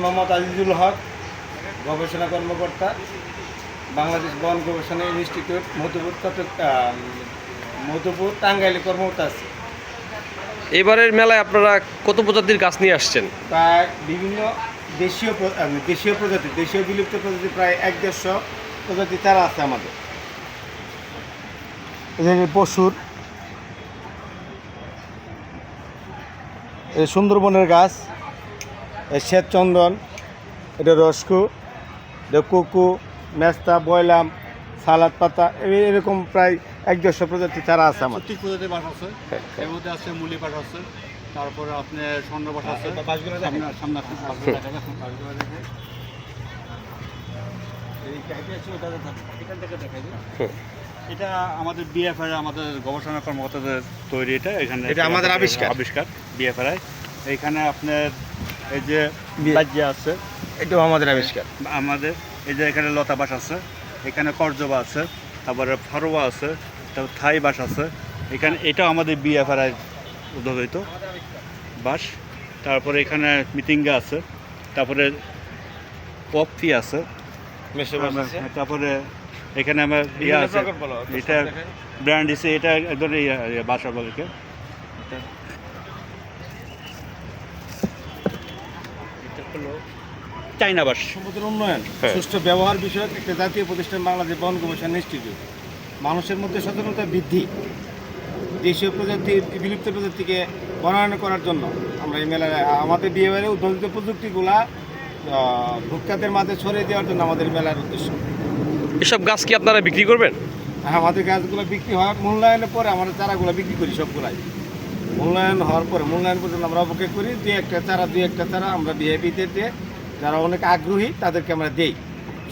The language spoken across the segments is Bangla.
মোহাম্মদ আজিজুল হক গবেষণা কর্মকর্তা বাংলাদেশ বন গবেষণা ইনস্টিটিউট মধুপুর মধুপুর টাঙ্গাইলে কর্মরত আছি। এবারের মেলায় আপনারা কত প্রজাতির গাছ নিয়ে আসছেন? প্রায় বিভিন্ন দেশীয় দেশীয় প্রজাতি দেশীয় বিলুপ্ত প্রজাতি প্রায় এক দেড়শো প্রজাতি তারা আছে আমাদের। পশুর এই সুন্দরবনের গাছ শ্বেতচন্দন এটা রসকু এটা কুকু মেস্তা বয়লাম সালাদ পাতা এই- এরকম প্রায় এক দেড়শো প্রজাতি চারা আছে আমার। প্রজাতির বাস আছে। এর মধ্যে আছে মুলি পাট আছে তারপরে আপনার স্বর্ণ বাস আছে সামনে সামনে আপনি বাসগুলো এটা আমাদের বিএফআর আমাদের গবেষণা কর্মকর্তাদের তৈরি এটা এখানে এটা আমাদের আবিষ্কার। আবিষ্কার বিএফআর এখানে আপনার এই যে বাজ্যা আছে এটাও আমাদের আবিষ্কার। আমাদের এই যে এখানে লতা বাস আছে এখানে করজবা আছে তারপরে ফারোয়া আছে তারপর থাই বাস আছে। এখানে এটাও আমাদের বিএফআরআই উদ্ভাবিত বাস তারপরে এখানে মিটিঙ্গা আছে তারপরে পপি আছে। তারপরে এখানে আমার ইয়ে আছে এটা ব্র্যান্ড আছে এটা একদম বাসা বলকে এটা হলো চাইনা বাস সমুদ্র উন্নয়ন হ্যাঁ। সুষ্ঠু ব্যবহার বিষয়ক একটা জাতীয় প্রতিষ্ঠান বাংলাদেশ বন গবেষণা ইনস্টিটিউট। মানুষের মধ্যে সচেতনতা বৃদ্ধি দেশীয় প্রজাতির বিলুপ্ত প্রজাতিকে বনায়ন করার জন্য। আমরা এই মেলায় আমাদের বিয়ে বাড়ি উদ্ভাবিত প্রযুক্তিগুলা ভোক্তাদের মাঝে ছড়িয়ে দেওয়ার জন্য আমাদের মেলার উদ্দেশ্য। এসব গাছ কি আপনারা বিক্রি করবেন? হ্যাঁ, আমাদের গাছগুলো বিক্রি হয়। মূল্যায়নের পরে আমরা চারাগুলো বিক্রি করি সবগুলাই। মূল্যায়ন হওয়ার পরে মূল্যায়ন পর্যন্ত আমরা অপেক্ষা করি দু একটা চারা দু একটা চারা আমরা ভিআইপিদের দিয়ে যারা অনেক আগ্রহী তাদেরকে আমরা দিই।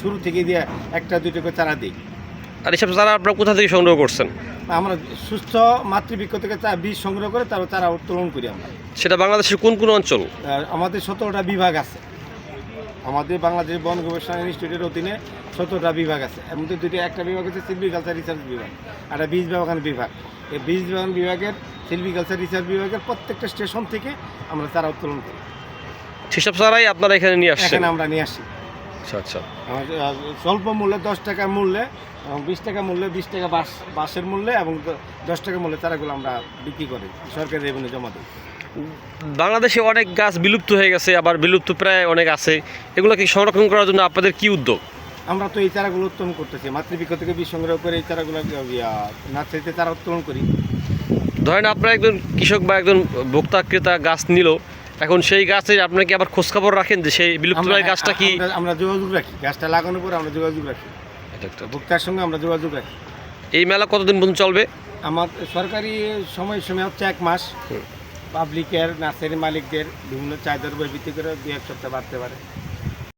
শুরু থেকে দিয়ে একটা দুইটা করে চারা দিই। আর এসব চারা আপনারা কোথা থেকে সংগ্রহ করছেন? আমরা সুস্থ মাতৃবৃক্ষ থেকে চা বীজ সংগ্রহ করে তারপর চারা উত্তোলন করি আমরা। সেটা বাংলাদেশের কোন কোন অঞ্চল? আমাদের সতেরোটা বিভাগ আছে। আমাদের বাংলাদেশ বন গবেষণা ইনস্টিটিউটের অধীনে সতেরোটা বিভাগ আছে। এর মধ্যে দুটি একটা বিভাগ হচ্ছে সিলভিকালচার রিসার্চ বিভাগ আর একটা বীজ বাগান বিভাগ। এই বীজ বাগান বিভাগের সিলভিকালচার রিসার্চ বিভাগের প্রত্যেকটা স্টেশন থেকে আমরা চারা উত্তোলন করি। সেসব চারাই আপনারা এখানে নিয়ে আসছেন? এখানে আমরা নিয়ে আসি। আচ্ছা আচ্ছা। স্বল্প মূল্যে দশ টাকা মূল্যে এবং বিশ টাকা মূল্যে বিশ টাকা বাস বাসের মূল্যে এবং দশ টাকা মূল্যে চারাগুলো আমরা বিক্রি করি। সরকারি রেভিনিউ জমা দিই। বাংলাদেশে অনেক গাছ বিলুপ্ত হয়ে গেছে আবার বিলুপ্ত প্রায় অনেক আছে। এগুলো কি সংরক্ষণ করার জন্য আপনাদের কি উদ্যোগ? আমরা তো এই চারাগুলো উত্তোলন করতেছি মাতৃবৃক্ষ থেকে বীজ সংগ্রহ করে এই চারাগুলো নার্সারিতে চারা উত্তোলন করি। ধরেন আপনার একজন কৃষক বা একজন ভোক্তা ক্রেতা গাছ নিল এখন সেই গাছে আপনার কি আবার খোঁজখবর রাখেন যে সেই বিলুপ্ত প্রায় গাছটা কি? আমরা- যোগাযোগ রাখি গাছটা লাগানোর পর আমরা যোগাযোগ রাখি। ভোক্তার সঙ্গে আমরা যোগাযোগ রাখি। এই মেলা কতদিন পর্যন্ত চলবে? আমার সরকারি সময় সময় হচ্ছে এক মাস। পাবলিকের নার্সারি মালিকদের বিভিন্ন চাহিদার উপর ভিত্তি করে দু এক সপ্তাহ বাড়তে পারে।